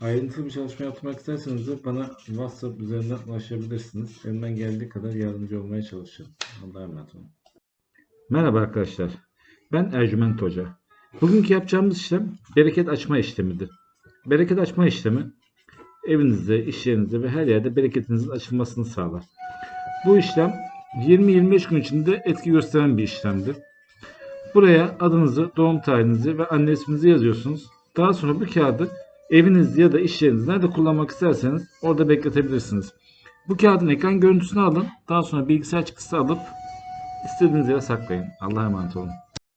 Ayrıntılı bir çalışma yapmak isterseniz de bana WhatsApp üzerinden ulaşabilirsiniz. Elimden geldiği kadar yardımcı olmaya çalışırım. Allah'a emanet olun. Merhaba arkadaşlar. Ben Ercüment Hoca. Bugünkü yapacağımız işlem bereket açma işlemidir. Bereket açma işlemi evinizde, iş yerinizde ve her yerde bereketinizin açılmasını sağlar. Bu işlem 20-25 gün içinde etki gösteren bir işlemdir. Buraya adınızı, doğum tarihinizi ve anne isminizi yazıyorsunuz. Daha sonra bu kağıdı evinizde ya da iş yerinizde nerede kullanmak isterseniz orada bekletebilirsiniz. Bu kağıdın ekran görüntüsünü alın. Daha sonra bilgisayar çıktısı alıp istediğiniz yere saklayın. Allah'a emanet olun.